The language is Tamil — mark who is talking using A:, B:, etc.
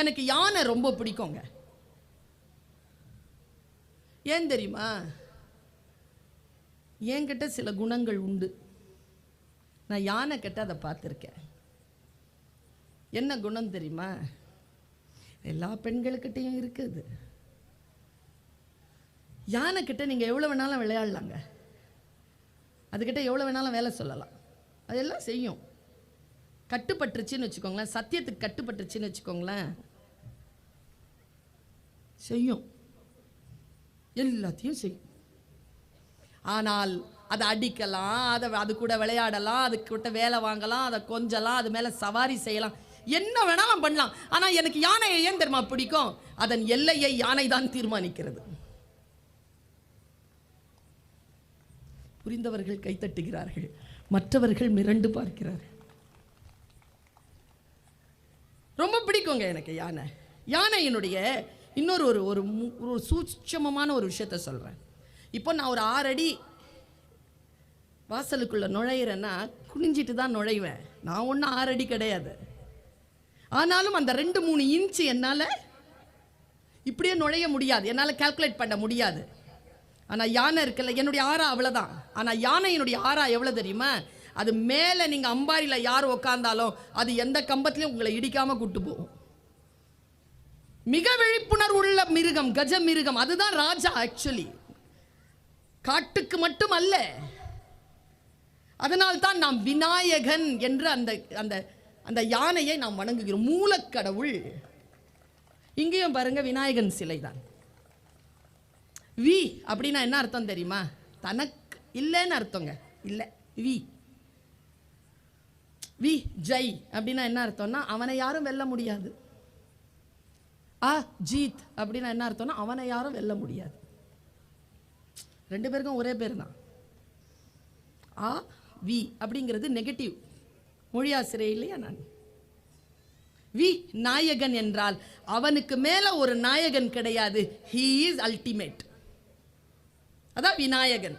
A: எனக்கு யானை ரொம்ப பிடிக்குங்க. ஏன் தெரியுமா? என்கிட்ட சில குணங்கள் உண்டு. நான் யானை கிட்ட அதை பார்த்துருக்கேன். என்ன குணம் தெரியுமா? எல்லா பெண்களுக்கிட்டையும் இருக்குது. யானை கிட்ட நீங்கள் எவ்வளோ வேணாலும் விளையாடலாங்க. அதுக்கிட்ட எவ்வளோ வேணாலும் வேலை சொல்லலாம். அதெல்லாம் செய்யும். கட்டுப்பட்டுருச்சுன்னு வச்சுக்கோங்களேன். சத்தியத்துக்கு கட்டுப்பட்டுருச்சுன்னு வச்சுக்கோங்களேன். செய்யும். எல்லாத்தையும் செய்யும். ஆனால் அதை அடிக்கலாம் அதை அது கூட விளையாடலாம் அது கிட்ட வேலை வாங்கலாம் அதை கொஞ்சலாம் அது மேலே சவாரி செய்யலாம். என்ன வேணாலும் பண்ணலாம். ஆனால் எனக்கு யானையை ஏன் தெரியுமா பிடிக்கும்? அதன் எல்லையை யானை தான் தீர்மானிக்கிறது. புரிந்தவர்கள் கைத்தட்டுகிறார்கள் மற்றவர்கள் மிரண்டு பார்க்கிறார்கள். ரொம்ப பிடிக்குங்க எனக்கு யானை. யானை என்னுடைய இன்னொரு ஒரு ஒரு ஒரு சூட்சமமான ஒரு விஷயத்த சொல்கிறேன் இப்போ நான் ஒரு ஆறடி வாசலுக்குள்ளே நுழையிறேன்னா குனிஞ்சிட்டு தான் நுழைவேன். நான் ஒன்றும் ஆறடி கிடையாது. ஆனாலும் அந்த ரெண்டு மூணு இன்ச்சு என்னால் இப்படியே நுழைய முடியாது. என்னால் கால்குலேட் பண்ண முடியாது. ஆனால் யானை இருக்குல்ல என்னுடைய ஆறா அவ்வளோதான் ஆனால் யானையினுடைய ஆறா எவ்வளோ தெரியுமா? அது மேலே நீங்கள் அம்பாரியில் யார் உக்காந்தாலும் அது எந்த கம்பத்துலையும் உங்களை இடிக்காமல் கூட்டு போகும். மிக விழிப்புணர்வு உள்ள மிருகம் கஜ மிருகம் அதுதான் ராஜா ஆக்சுவலி காட்டுக்கு மட்டும் அல்ல. அதனால்தான் நாம் விநாயகன் என்று அந்த அந்த அந்த யானையை நாம் வணங்குகிறோம். மூலக்கடவுள். இங்கேயும் பாருங்க விநாயகன் சிலை தான் வி அப்படின்னா என்ன அர்த்தம் தெரியுமா? தனக்கு இல்லைன்னு அர்த்தங்க. இல்லை வி. வி ஜெய் அப்படின்னா என்ன அர்த்தம்னா அவனை யாரும் வெல்ல முடியாது. ஆ ஜீத் அப்படின்னா என்ன அர்த்தம்னா அவனை யாரும் வெல்ல முடியாது. ரெண்டு பேருக்கும் ஒரே பேர் தான் ஆ வி அப்படிங்கிறது நெகட்டிவ் மொழியாசிரியர் இல்லையா நான்? வி நாயகன் என்றால் அவனுக்கு மேலே ஒரு நாயகன் கிடையாது. ஹீ இஸ் அல்டிமேட் அதான் விநாயகன்.